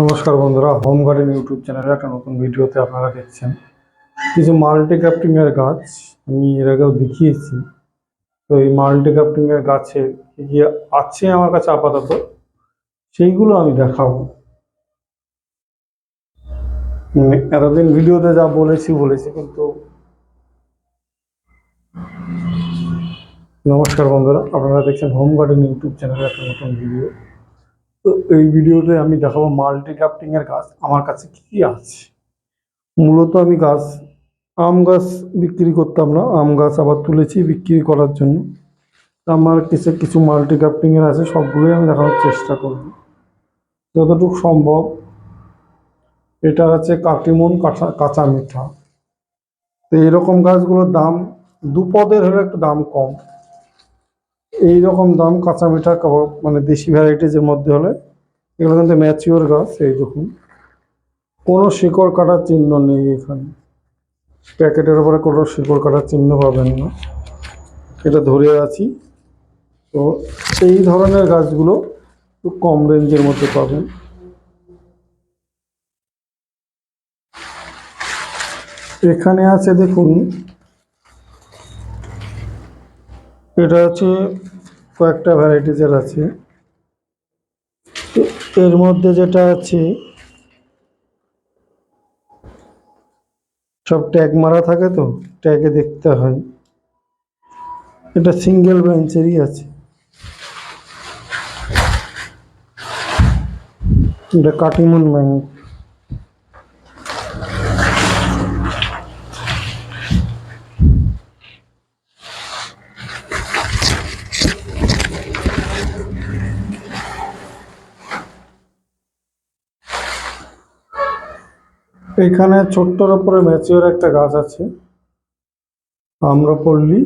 নমস্কার বন্ধুরা home garden YouTube চ্যানেলে একটা নতুন ভিডিওতে আপনারা দেখছেন। কিছু মাল্টি ক্যাপ্টিং গাছ, আমি এর আগেও দেখিয়েছি। তো এই মাল্টি ক্যাপ্টিং গাছে কি কি আছে আমার কাছে আপাতত, সেইগুলো আমি দেখাবো। মানে এতদিন ভিডিওতে যা বলেছি বলেছি, কিন্তু নমস্কার বন্ধুরা, আপনারা দেখছেন হোম গার্ডেন ইউটিউব চ্যানেলে একটা নতুন ভিডিও। তো এই ভিডিওতে আমি দেখাবো মাল্টি এর গাছ আমার কাছে কি কি আছে। মূলত আমি গাছ, আম গাছ বিক্রি করতাম না, আম গাছ আবার তুলেছি বিক্রি করার জন্য। আমার কিছু কিছু মাল্টি এর আছে, সবগুলোই আমি দেখানোর চেষ্টা করব। যতটুকু সম্ভব। এটা হচ্ছে কাটিমন কাঁচা কাঁচা মিঠা। তো এরকম গাছগুলোর দাম দু পদের হলে একটু দাম কম। এই রকম দাম কাঁচা মিঠা কাবাব মানে দেশি ভ্যারাইটিজের মধ্যে হলে এগুলো কিন্তু ম্যাচিওর গাছ, এই দেখুন। কোনো শিকড় কাটার চিহ্ন নেই এখানে। প্যাকেটের উপরে কোনো শিকড় কাটার চিহ্ন পাবেন না। এটা ধরে আছি। তো এই ধরনের গাছগুলো একটু কম রেঞ্জের মধ্যে পাবেন। এখানে আছে দেখুন, এটা হচ্ছে কয়েকটা ভ্যারাইটিজের আছে। এর মধ্যে যেটা আছে, সব ট্যাগ মারা থাকে তো ট্যাগে দেখতে হয়। এটা সিঙ্গেল ব্রাঞ্চেরই আছে। এটা কাটিমন ম্যাঙ্গো এখানে ছোট্টর উপরে ম্যাচিওর একটা গাছ আছে। আম্রপল্লী,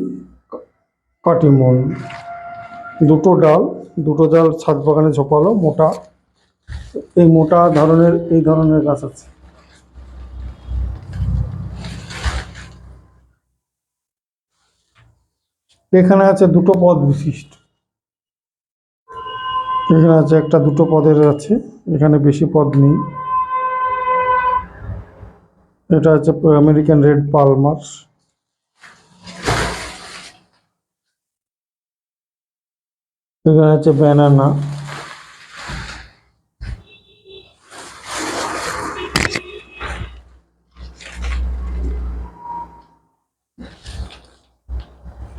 কাটিমন। দুটো ডাল দুটো ডাল ছাদ বাগানে ঝোপালো, মোটা। এই মোটা ধরনের, এই ধরনের গাছ আছে। এখানে আছে দুটো পদ বিশিষ্ট। এখানে আছে একটা দুটো পদের আছে, এখানে বেশি পদ নেই। এটা হচ্ছে আমেরিকান রেড পালমার এখানে হচ্ছে ব্যানানা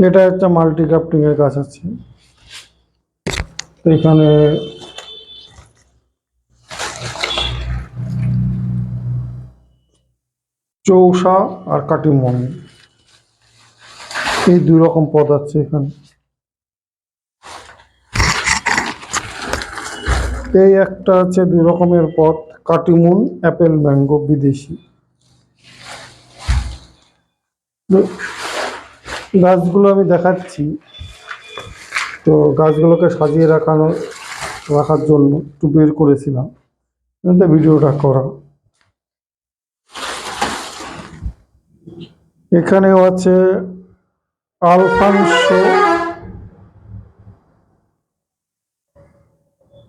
এটা একটা মাল্টি ক্রাফটিং এর গাছ আছে। তো এখানে চৌসা আর কাটিমন এই দুই রকম পদ আছে এখানে। এই একটা আছে দুই রকমের পদ, কাটিমুন, অ্যাপেল, ম্যাঙ্গো, বিদেশি। গাছগুলো আমি দেখাচ্ছি। তো গাছগুলোকে সাজিয়ে রাখানো, রাখার জন্য একটু বের করেছিলাম। ভিডিওটা করা। এখানেও আছে আলফানসো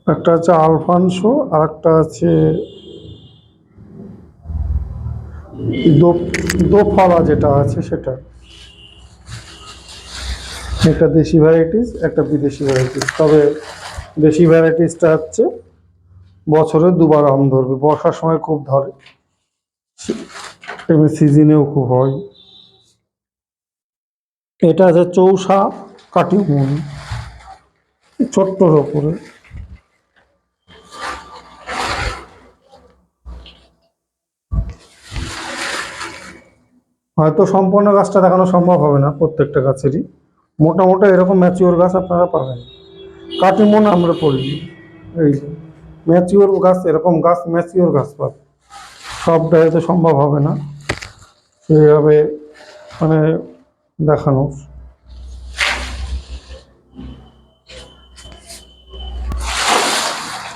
একটা আছে আলফানসো আর একটা আছে দোফালা যেটা আছে সেটা। একটা দেশি ভ্যারাইটিস একটা বিদেশি ভ্যারাইটিস তবে দেশি ভ্যারাইটিসটা হচ্ছে বছরে দুবার আম ধরবে। বর্ষার সময় খুব ধরে। এমনি সিজনেও খুব হয়। এটা আছে চৌসা কাটিমুন ছোট্টর ওপরে হয়তো সম্পূর্ণ গাছটা দেখানো সম্ভব হবে না প্রত্যেকটা গাছেরই। মোটামোটা এরকম ম্যাচিওর গাছ আপনারা পাবেন। কাটিমন আমরা পড়ি। এই ম্যাচিওর গাছ, এরকম গাছ ম্যাচিওর গাছ পাবে সবটা হয়তো সম্ভব হবে না। সেইভাবে মানে দেখানো।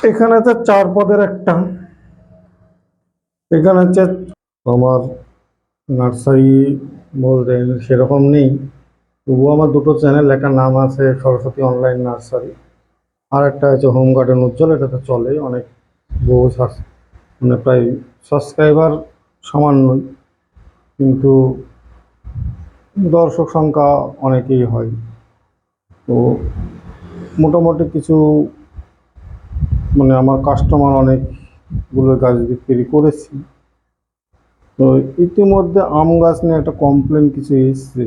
এখানে তো চার পদের একটা। এখানে হচ্ছে আমার নার্সারি বলতে সেরকম নেই। তবুও আমার দুটো চ্যানেল, একটা নাম আছে সরস্বতী অনলাইন নার্সারি, আর একটা আছে হোম গার্ডেন উজ্জ্বল, এটা তো চলে অনেক বহু মানে প্রায় সাবস্ক্রাইবার সামান্যই। কিন্তু দর্শক সংখ্যা অনেকেই হয়। তো মোটামুটি কিছু মানে আমার কাস্টমার অনেকগুলো গাছ বিক্রি করেছি। তো ইতিমধ্যে আম গাছ নিয়ে একটা কমপ্লেন কিছু এসছে।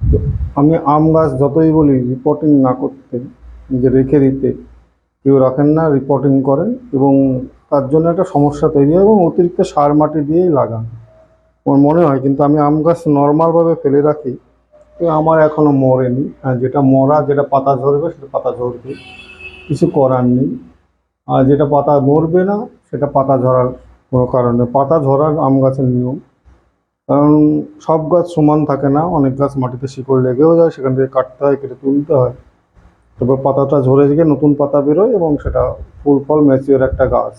তো আমি আম গাছ যতই বলি রিপোর্টিং না করতে যে রেখে দিতে, কেউ রাখেন না রিপোর্টিং করেন এবং তার জন্য একটা সমস্যা তৈরি হয় এবং অতিরিক্ত সার মাটি দিয়েই লাগান। আমার মনে হয়, কিন্তু আমি আম গাছ নর্মালভাবে ফেলে রাখি। আমার এখনও মরেনি। হ্যাঁ যেটা মরা, যেটা পাতা ঝরবে, সেটা পাতা ঝরবে। কিছু করার নেই। আর যেটা পাতা মরবে না, সেটা পাতা ঝরার কোনো কারণ পাতা ঝরার আম গাছের নিয়ম। কারণ সব গাছ সমান থাকে না। অনেক গাছ মাটিতে শিকড় লেগেও যায়, সেখান থেকে কাটতে হয়, কেটে তুলতে হয়। তারপর পাতাটা ঝরে গিয়ে নতুন পাতা বেরোয় এবং সেটা ফুল ফল ম্যাচিওর একটা গাছ।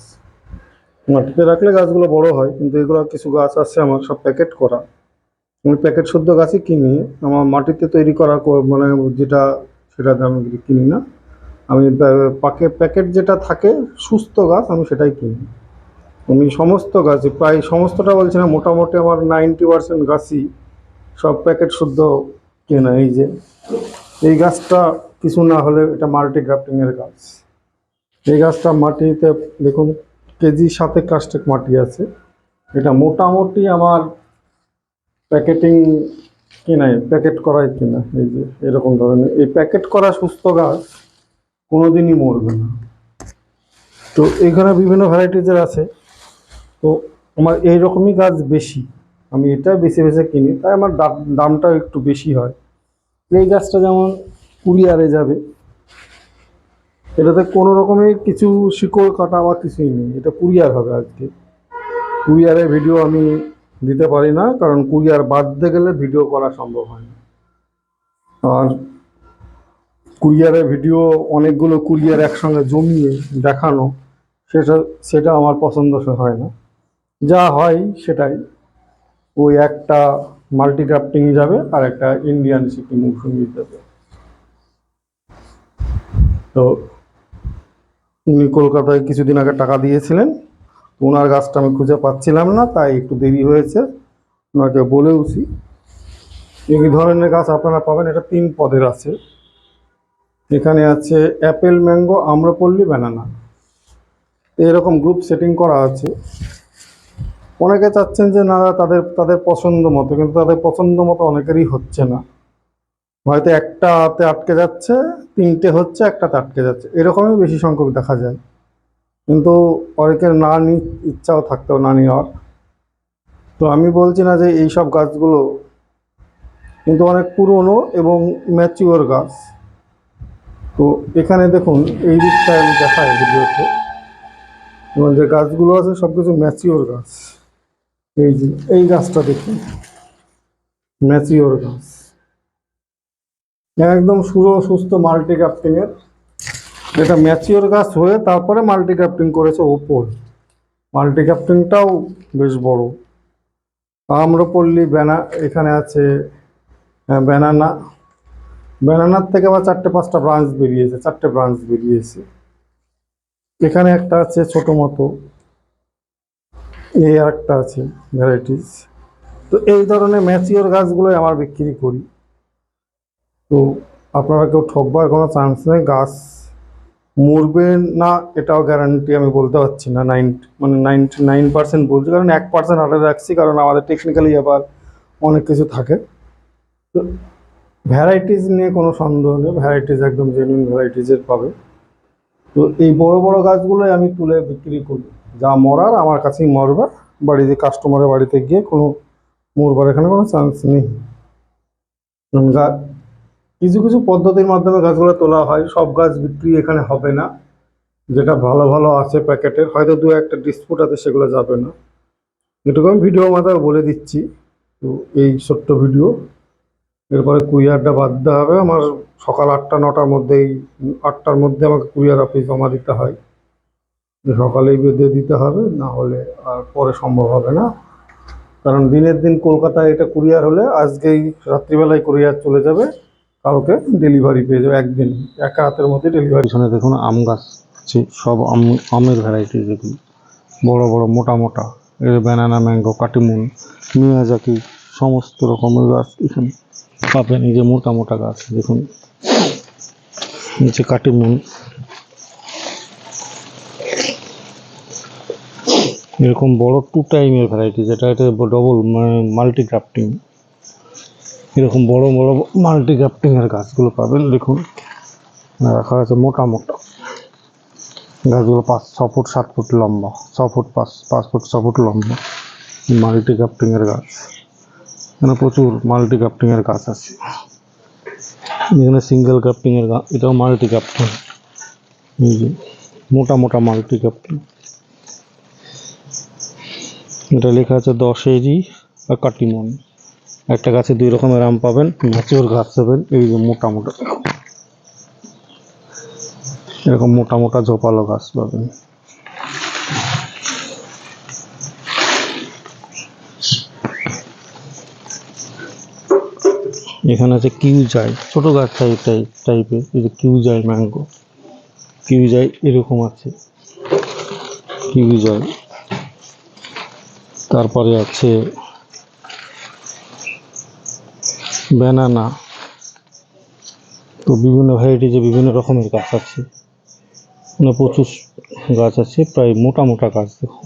মাটিতে রাখলে গাছগুলো বড় হয়, কিন্তু এগুলো কিছু গাছ আছে আমার, সব প্যাকেট করা। আমি প্যাকেট শুদ্ধ গাছই কিনি, আমার মাটিতে তৈরি করা মানে যেটা, সেটা আমি কিনি না। আমি পাকে প্যাকেট যেটা থাকে, সুস্থ গাছ, আমি সেটাই কিনি। আমি সমস্ত গাছই প্রায় সমস্তটা বলছি না, মোটামুটি আমার নাইনটি পার্সেন্ট গাছই সব প্যাকেট শুদ্ধ কেনা, এই যে। এই গাছটা কিছু না হলে এটা মাল্টি গ্রাফটিংয়ের গাছ। এই গাছটা মাটিতে, দেখুন কেজি সাথে কাস্টেক মাটি আছে। এটা মোটামুটি আমার প্যাকেটিং কেনাই প্যাকেট করাই কেনা এই যে এরকম ধরনের। এই প্যাকেট করা সুস্থ গাছ কোনোদিনই মরবে না। তো এখানে বিভিন্ন ভ্যারাইটিজের আছে। তো আমার এই রকমই গাছ বেশি। আমি এটা বেছে বেছে কিনি, তাই আমার দাম দামটা একটু বেশি হয়। এই গাছটা যেমন কুরিয়ারে যাবে এটাতে কোনো রকমের কিছু শিকড় কাটা বা কিছুই নেই। এটা কুরিয়ার হবে আজকে। কুরিয়ারে ভিডিও আমি দিতে পারি না, কারণ কুরিয়ার বাদতে গেলে ভিডিও করা সম্ভব হয় না। আর কুরিয়ারে ভিডিও অনেকগুলো কুরিয়ার একসঙ্গে জমিয়ে দেখানো, সেটা সেটা আমার পছন্দ হয় না। যা হয় সেটাই। ওই একটা মাল্টি ক্রাফটিং যাবে আর একটা ইন্ডিয়ান সিকিম মৌসুমি যাবে। তো উনি কলকাতায় কিছুদিন আগে টাকা দিয়েছিলেন। ওনার গাছটা আমি খুঁজে পাচ্ছিলাম না, তাই একটু দেরি হয়েছে। ওনাকে বলেওছি। এই ধরনের গাছ আপনারা পাবেন, এটা তিন পদের আছে। এখানে আছে অ্যাপেল, ম্যাঙ্গো, আম্রপল্লী, ব্যানানা। এরকম গ্রুপ সেটিং করা আছে। অনেকে চাচ্ছেন যে না, তাদের তাদের পছন্দ মতো, কিন্তু তাদের পছন্দ মতো অনেকেরই হচ্ছে না। হয়তো একটাতে আটকে যাচ্ছে, তিনটে হচ্ছে, একটাতে আটকে যাচ্ছে। এরকমই বেশি সংখ্যক দেখা যায়। কিন্তু অনেকের না নি ইচ্ছাও থাকতেও না নেওয়ার। তো আমি বলছি না যে এই সব গাছগুলো কিন্তু অনেক পুরনো এবং ম্যাচিওর গাছ। তো এখানে দেখুন, এই দিকটায় আমি দেখাই ভিডিওতে। এবং যে গাছগুলো আছে সব কিছু ম্যাচিওর গাছ। এই যে, এই গাছটা দেখুন। ম্যাচিওর গাছ। একদম সুরো সুস্থ মাল্টি ক্রাফটিংয়ের এটা ম্যাচিওর গাছ হয়ে তারপরে মাল্টি ক্রাফটিং করেছে ওপর। মাল্টি ক্রাফটিংটাও বেশ বড়। আম্রপল্লী ব্যানা, এখানে আছে ব্যানানা। ব্যানানার থেকে আবার চারটে, পাঁচটা ব্রাঞ্চ বেরিয়েছে, চারটে ব্রাঞ্চ বেরিয়েছে। এখানে একটা আছে ছোট মতো। এই আর একটা আছে ভ্যারাইটিস তো এই ধরনের ম্যাচিওর গাছগুলোই আমার বিক্রি করি। তো আপনারা কেউ ঠকবার কোনো চান্স নেই গাছ মরবে না এটাও গ্যারান্টি আমি বলতে পারছি না নাইন মানে নাইনটি নাইন পার্সেন্ট বলছি কারণ এক পার্সেন্ট আটে রাখছি কারণ আমাদের টেকনিক্যালি আবার অনেক কিছু থাকে। তো ভ্যারাইটিস নিয়ে কোনো সন্দেহ নেই ভ্যারাইটিস একদম জেনুইন ভ্যারাইটিসের পাবে। তো এই বড় বড় গাছগুলোই আমি তুলে বিক্রি করি। যা মরার আমার কাছেই মরবে বাড়িতে কাস্টমারের বাড়িতে গিয়ে কোনো মরবার এখানে কোনো চান্স নেই। উম, গা- কিছু কিছু পদ্ধতির মাধ্যমে গাছগুলো তোলা হয়। সব গাছ বিক্রি এখানে হবে না। যেটা ভালো ভালো আছে প্যাকেটের, হয়তো দু একটা ডিসপুট আছে, সেগুলো যাবে না। এটুকু আমি ভিডিও মাথায় বলে দিচ্ছি। তো এই ছোট্ট ভিডিও। এরপরে কুরিয়ারটা বাদ দিতে হবে। আমার সকাল আটটা, নটার মধ্যেই, আটটার মধ্যে আমাকে কুরিয়ার অফিস জমা দিতে হয়। সকালেই বেঁধে দিতে হবে, না হলে আর পরে সম্ভব হবে না। কারণ দিনের দিন কলকাতায় এটা কুরিয়ার হলে আজকেই রাত্রিবেলায় কুরিয়ার চলে যাবে। কালকে ডেলিভারি পেয়ে যাবে একদিন। এক রাতের মধ্যে ডেলিভারি পিছনে দেখুন আম গাছ সব আম, আমের ভ্যারাইটি দেখুন। বড় বড়, মোটা মোটা। এর ব্যানানা ম্যাঙ্গো কাটিমুন, মিয়াজাকি, সমস্ত রকমের গাছ এখানে পাবেন। এই যে মোটা মোটা গাছ দেখুন। নিচে কাটিমুন। এরকম বড় টু টাইমের ভ্যারাইটি যেটা এটা ডবল মাল্টি গ্রাফটিং এরকম বড় বড় মাল্টি গ্রাফটিং গাছগুলো পাবেন। দেখুন, রাখা আছে মোটা মোটা। গাছগুলো পাঁচ, ছ ফুট, সাত ফুট লম্বা। ছ ফুট পাঁচ পাঁচ ফুট, ছ ফুট লম্বা। মাল্টি গ্রাফটিং গাছ। এখানে প্রচুর মাল্টি গ্রাফটিং গাছ আছে। এখানে সিঙ্গেল গ্রাফটিং গাছ এটাও মাল্টি গ্রাফটিং মোটা মোটা মাল্টি গ্রাফটিং এটা লেখা আছে দশ এজি আর কাটিমন। একটা গাছে দুই রকমের আম পাবেন, ম্যাচিওর গাছ পাবেন, এই যে মোটা মোটা। এরকম মোটা মোটা ঝোপালো গাছ পাবেন। এখানে আছে কিউ যায় ছোট গাছ টাইপ টাইপ টাইপের এই যে কিউ যায় ম্যাঙ্গো কিউ যায় এরকম আছে। কিউ যায় তারপরে আছে ব্যানানা তো বিভিন্ন ভ্যারাইটিজে বিভিন্ন রকমের গাছ আছে। মানে প্রচুর গাছ আছে, প্রায় মোটা মোটা গাছ, দেখুন।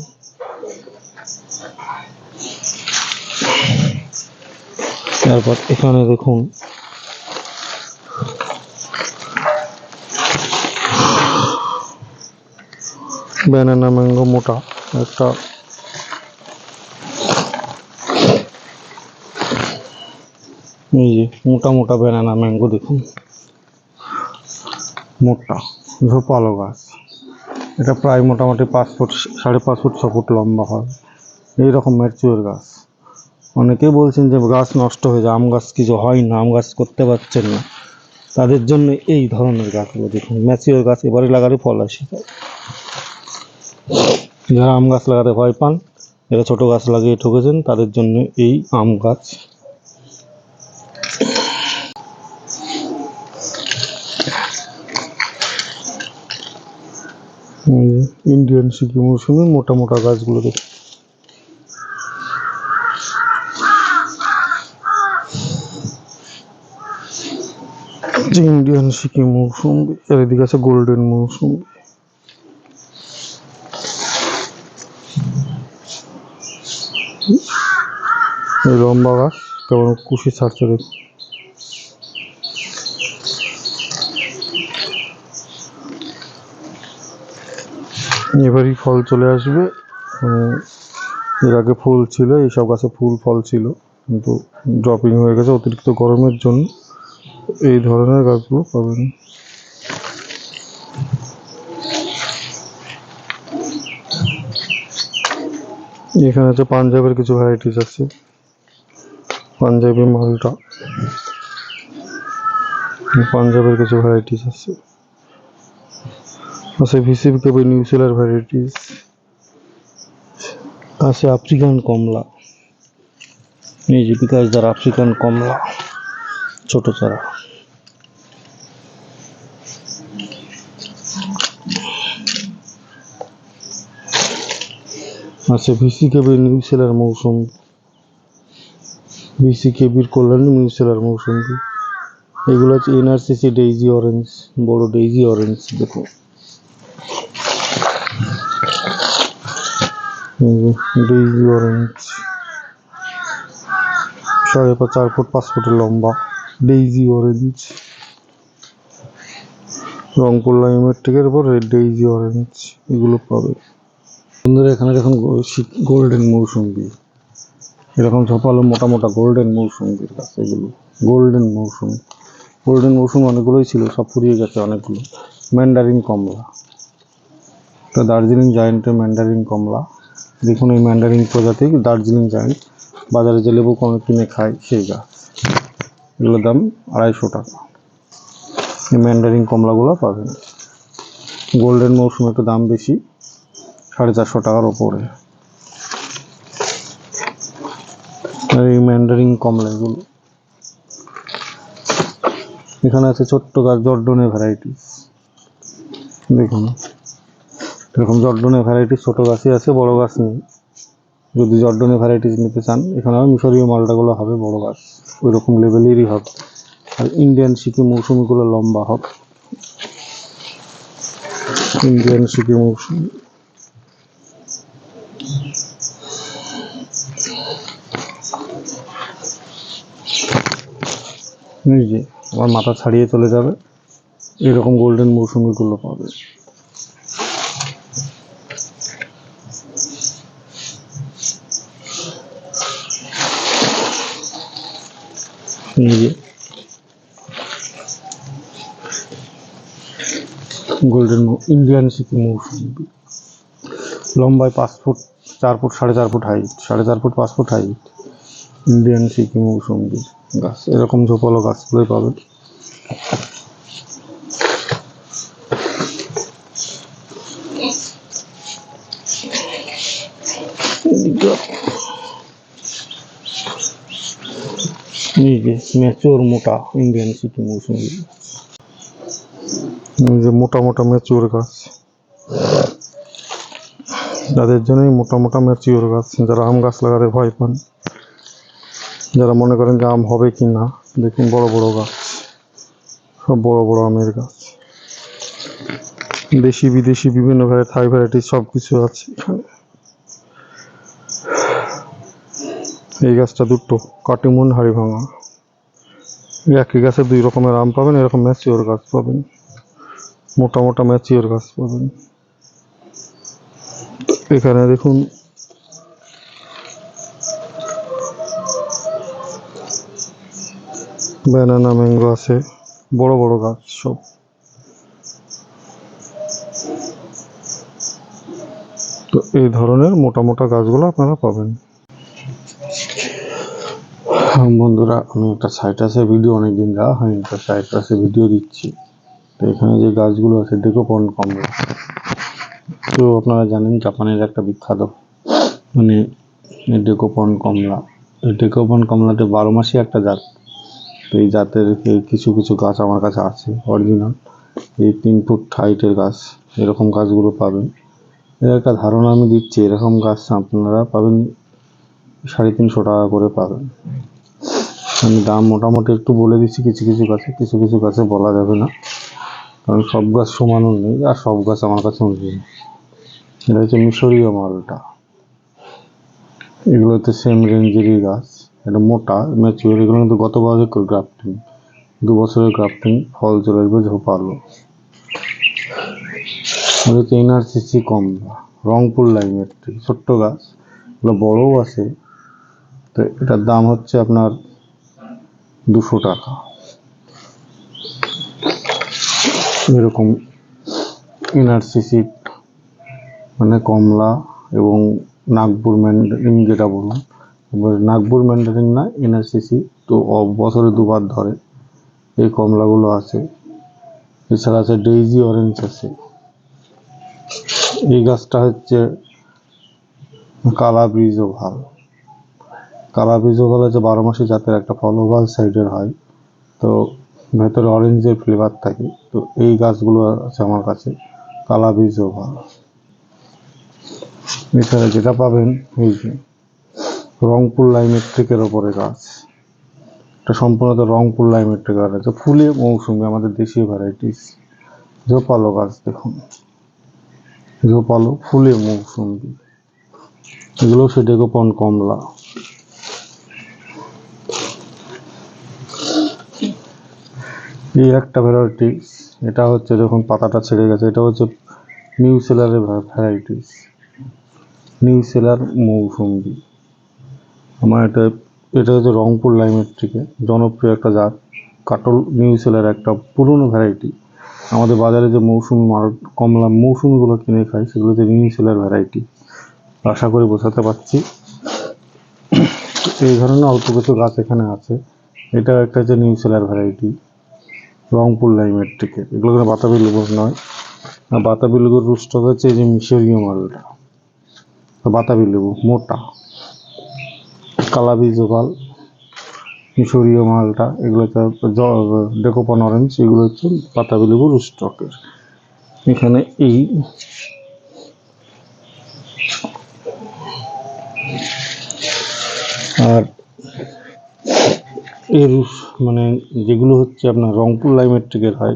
তারপর এখানে দেখুন। ব্যানানা ম্যাঙ্গো মোটা, একটা এই যে মোটা মোটা ব্যানানা ম্যাঙ্গো দেখুন। মোটা ঝোপালো গাছ। এটা প্রায় মোটামুটি পাঁচ ফুট, সাড়ে পাঁচ ফুট, ছ ফুট লম্বা হয়। এই রকম ম্যাচিওর গাছ। অনেকেই বলছেন যে গাছ নষ্ট হয়ে যায়, আম গাছ কিছু হয় না, আম গাছ করতে পারছেন না। তাদের জন্য এই ধরনের গাছগুলো দেখুন ম্যাচিওর গাছ, এবারে লাগালে ফল আসে। যারা আম গাছ লাগাতে ভয় পান যারা ছোট গাছ লাগিয়ে ঠকেছেন, তাদের জন্য এই আম গাছ। ইন্ডিয়ান সিকি মৌসুমে মোটা মোটা গাছগুলো দেখুন যে ইন্ডিয়ান সিকি মৌসুম চারিদিকে আছে গোল্ডেন মৌসুম। লম্বা গাছ কেমন কুশি ছাড়ছে দেখুন। এবারই ফল চলে আসবে। এর আগে ফুল ছিল এইসব গাছে ফুল, ফল ছিল। কিন্তু ড্রপিং হয়ে গেছে অতিরিক্ত গরমের জন্য। এই ধরনের গাছগুলো পাবেন। এখানে আছে পাঞ্জাবের কিছু ভ্যারাইটিস আছে। পাঞ্জাবি মালটা। পাঞ্জাবের কিছু ভ্যারাইটিস আছে। আছে ভিসিভ কেবি নিউজিল্যান্ড ভ্যারাইটিস আছে আফ্রিকান কমলা। যে বিকাশ দ্বারা আফ্রিকান কমলা, ছোট চারা। আছে ভিসি কেবির নিউজিল্যান্ড মৌসুম। ভিসি কেবির কল্যাণী নিউজিল্যান্ড মৌসুম এগুলো হচ্ছে এনআরসিসি ডেইজি অরেঞ্জ বড় ডেইজি অরেঞ্জ দেখো। ডেইজি অরেঞ্জ সাড়ে পাঁচ, চার ফুট, পাঁচ ফুটের লম্বা। ডেইজি অরেঞ্জ রংপুর লাইমের টিকের পর ডেইজি অরেঞ্জ এগুলো পাবে। বন্ধুরা, এখানে দেখুন গোল্ডেন মৌসুম্বি এরকম ঝোপালো মোটা মোটা গোল্ডেন মৌসুম্বির গাছ এগুলো। গোল্ডেন মৌসুম। গোল্ডেন মৌসুম অনেকগুলোই ছিল, সব ফুরিয়ে গেছে অনেকগুলো। ম্যান্ডারিন কমলা। তো দার্জিলিং জায়েন্টের ম্যান্ডারিন কমলা। দেখুন এই ম্যান্ডারিন প্রজাতি, দার্জিলিং জায়েন্ট বাজারে যে লেবু কমে কিনে খায় সেই গাছ এগুলোর দাম আড়াইশো টাকা। এই ম্যান্ডারিন কমলাগুলো পাবেন। গোল্ডেন মৌসুম একটু দাম বেশি, সাড়ে চারশো টাকার ওপরে। এই ম্যান্ডারিন কমলা এগুলো এখানে আছে ছোট্ট গাছ, জর্ডনের ভ্যারাইটিস দেখুন। এরকম জর্ডনের ভ্যারাইটি ছোটো গাছই আছে, বড় গাছ নেই। যদি জর্ডনের ভ্যারাইটিস নিতে চান, এখানে মিশরীয় মালটাগুলো হবে বড় গাছ। ওই রকম লেভেলেরই হবে। আর ইন্ডিয়ান সিকি মৌসুমিগুলো লম্বা হবে। ইন্ডিয়ান সিকি মৌসুমি। আমার মাথা ছাড়িয়ে চলে যাবে। এরকম গোল্ডেন মৌসুমিগুলো পাবে এই যে গোল্ডেন ইন্ডিয়ান সিকিম মৌসুমি লম্বায় পাঁচ ফুট, চার ফুট, সাড়ে চার ফুট হাইট সাড়ে চার ফুট পাঁচ ফুট হাইট ইন্ডিয়ান সিকিম মৌসুমি গাছ, এরকম ঝোপালো গাছগুলোই পাবেন। এই যে ম্যাচিওর মোটা ইন্ডিয়ান সিটি মৌসুমি যে মোটা মোটা ম্যাচিওর গাছ যাদের জন্যই মোটা মোটা ম্যাচিওর গাছ যারা আম গাছ লাগাতে ভয় পান যারা মনে করেন যে আম হবে কি না দেখুন বড় বড় গাছ সব বড় বড় আমের গাছ দেশি বিদেশি বিভিন্ন থাই ভ্যারাইটি সব কিছু আছে এখানে এই গাছটা দুটো, কাটিমুন হাড়ি ভাঙা একই গাছে দুই রকমের আম পাবেন, এরকম ম্যাচিওর গাছ পাবেন। মোটা মোটা ম্যাচিওর গাছ পাবেন। এখানে দেখুন, ব্যানানা, ম্যাঙ্গো আছে, বড় বড় গাছ সব। তো এই ধরনের মোটা মোটা গাছগুলো আপনারা পাবেন। বন্ধুরা, আমি একটা সাইটাসে ভিডিও অনেকদিন দেওয়া হয়নি তো সাইটাসে ভিডিও দিচ্ছি। তো এখানে যে গাছগুলো আছে ডেকোপন কমলা। তো আপনারা জানেন জাপানের একটা বিখ্যাত মানে ডেকোপন কমলা। এই ডেকোপন কমলাতে বারো মাসই একটা জাত। তো এই জাতের কিছু কিছু গাছ আমার কাছে আছে অরিজিনাল এই তিন ফুট হাইটের গাছ, এরকম গাছগুলো পাবেন। এর একটা ধারণা আমি দিচ্ছি, এরকম গাছ আপনারা পাবেন সাড়ে তিনশো টাকা করে পাবেন। আমি দাম মোটামুটি একটু বলে দিচ্ছি, কিছু কিছু গাছে, কিছু কিছু গাছে বলা যাবে না। কারণ সব গাছ সমানও নেই, আর সব গাছ আমার কাছে নেই এটা হচ্ছে মিশরীয় মালটা। এগুলো হচ্ছে সেম রেঞ্জেরই গাছ। এটা মোটা ম্যাচিওর এগুলো কিন্তু গত বছর গ্রাফটিং দু বছরের গ্রাফটিং ফল চলে আসবে ঝোপালো হচ্ছে এনআরসিসি কমলা রংপুর লাইমের ছোট্ট গাছ। এগুলো বড়ও আছে। তো এটার দাম হচ্ছে আপনার দুশো টাকা। এরকম এনআরসিসি মানে কমলা এবং নাগপুর ম্যান্ডারিং যেটা বলুন। এবার নাগপুর ম্যান্ডারিং না এনআরসিসি তো বছরে দুবার ধরে এই কমলাগুলো আছে। এছাড়া আছে ডেইজি অরেঞ্জ আছে। এই গাছটা হচ্ছে কালা ব্রিজ ওভাল কালা বীজ ওভাল হচ্ছে বারো মাসি জাতের একটা ফল ওভাল সাইডের হয়। তো ভেতরে অরেঞ্জের ফ্লেভার থাকে। তো এই গাছগুলো আছে আমার কাছে। কালা বীজ ওভাল এছাড়া যেটা পাবেন, এই যে রংপুর লাইমেট্রিকের ওপরে গাছ। এটা সম্পূর্ণত রংপুর লাইমেট্রিক গাছ। আছে ফুলে মৌসুমি আমাদের দেশীয় ভ্যারাইটিস জোপালো গাছ দেখুন। জোপালো ফুলে মৌসুমি। এগুলো সে ডেকোপন কমলা। এই একটা ভ্যারাইটিস এটা হচ্ছে যখন পাতাটা ছেড়ে গেছে, এটা হচ্ছে নিউ সেলারের ভ্যারাইটিস নিউ সেলার মৌসুম্বি আমার এটা এটা হচ্ছে রংপুর লাইমের থেকে জনপ্রিয় একটা জাত, কাটল নিউ সেলার একটা পুরনো ভ্যারাইটি আমাদের বাজারে যে মৌসুমি মাল কমলা মৌসুমিগুলো কিনে খাই সেগুলো হচ্ছে নিউ সেলার ভ্যারাইটি আশা করি বোঝাতে পারছি। এই ধরনের অল্প কিছু গাছ এখানে আছে। এটা একটা হচ্ছে নিউ সেলার ভ্যারাইটি রংপুর লাইমের থেকে এগুলো কিন্তু বাতাবি লেবুর নয়। বাতাবি লেবুর রুস্টক হচ্ছে এই যে মিশরীয় মালটা বাতাবি লেবু মোটা। কালাবি জোগাল মিশরীয় মালটা, এগুলো ডেকোপন অরেঞ্জ এগুলো হচ্ছে বাতাবি লেবুর রুস্টকের এখানে এই আর এর মানে যেগুলো হচ্ছে আপনার রংপুর লাইমেট্রিকের হয়,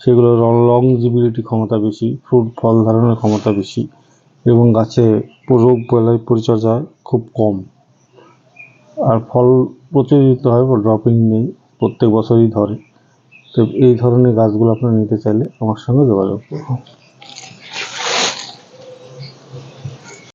সেগুলো লং জিবিলিটি ক্ষমতা বেশি ফ্রুট ফল ধারণের ক্ষমতা বেশি এবং গাছে রোগ বলাই পরিচর্যা খুব কম। আর ফল প্রচুর দিতে হয় ড্রপিং নেই, প্রত্যেক বছরই ধরে। তো এই ধরনের গাছগুলো আপনারা নিতে চাইলে আমার সঙ্গে যোগাযোগ করুন।